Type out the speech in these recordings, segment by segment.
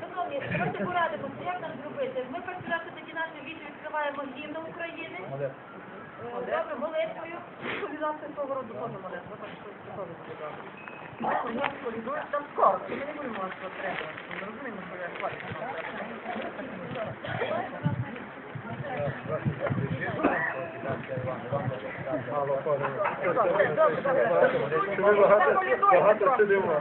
Шановні, давайте порадимося, як нам зробити. Ми перший раз тоді наше віче відкриваємо гімном України. Е, Добре, молитвою. Повідомте свого роду кожну молитву. Там скоро, ми не будемо що треба. Ми розуміємо, що я Ми багато, багато сидимо.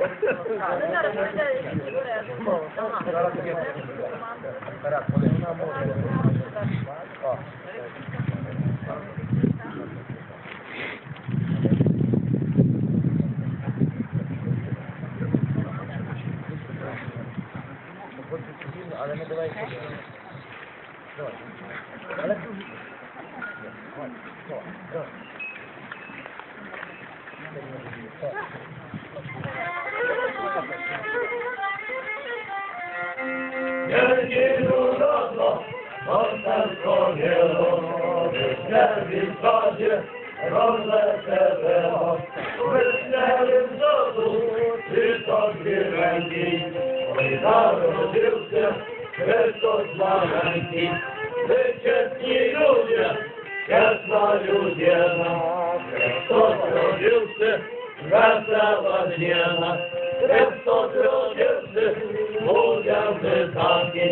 Але ми давай. Давай. Але Wielkiego rodno, Otęsko Wielo, Wyślewi w sadzie, rozleteweło, Się, Wesela dniena, Chrystus rodził się, Udział wytaki,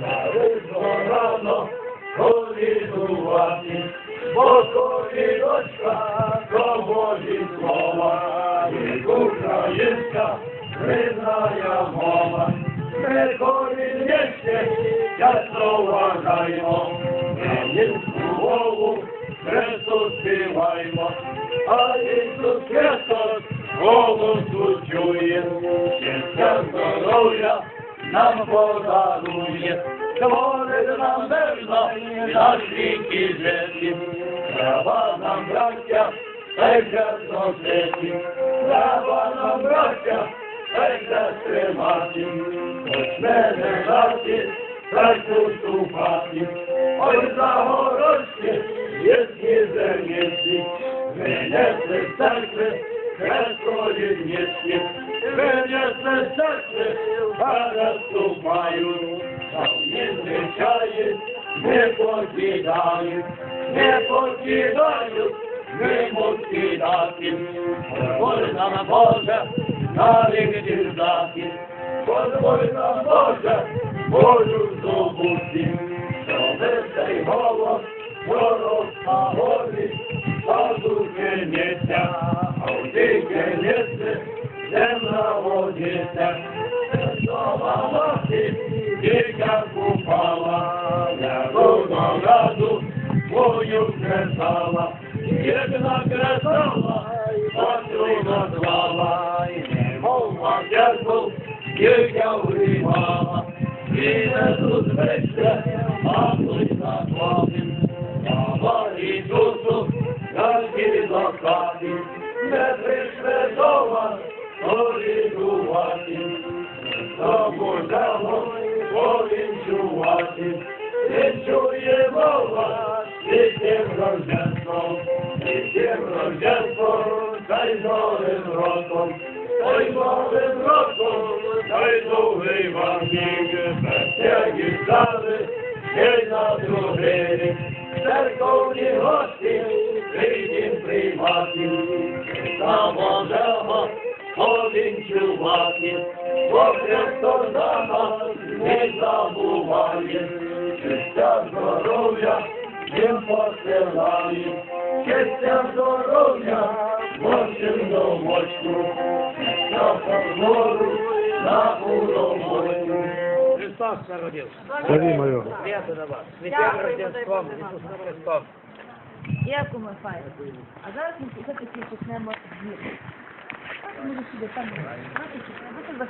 na ryżno rano, kolidувати, бо колідочка проводить слова, і українська визнає мова. Коліднички, ясно вважаємо, українську мову Христос співаємо, а Ісус Христос голосу чує, щастя здоров'я нам подарує, творить нам мирно на світі житті. Треба нам, браття, треба нам, браття, та й сестри мати, хоч мене раді, та й поступати, ой загорожки, єсні зерниці, винесли з церкви, Хрестові дніці, винесли з церкви, переступають, давні звичаї не покидають, не покидають, не покидати. Позволь нам, Боже, навік діждати, позволь нам, Боже, волю здобути, щоби цей голос пророк на горі, а в тій криниці земля водиться. Слава мати, тільки купала, я до раду свою кресала, єдна кресала, патру назвала, і не зустрічся, а тут наклавим, слава Ісусу, кажді закаті, не прийшли до вас, орідувати, за Божого повінчувати, не рожденством, та й новим роком, та й новим роком, та й новий вам вік, безтяги стали, й на другий церковні гості, прийдім приймати, Христа Божого, повінчувати, бо Христос за нас не забуває, щастя здоров'я їм посилає, щастя здоров'я вашим домочку, на Христос народився. Славімо його. Свято на вас. Святим Рождеством, Ісусом Христом. Дякуємо, файно. А зараз ми все-таки почнемо з віру. Так, може сюди, там. Знаєте, чи- ви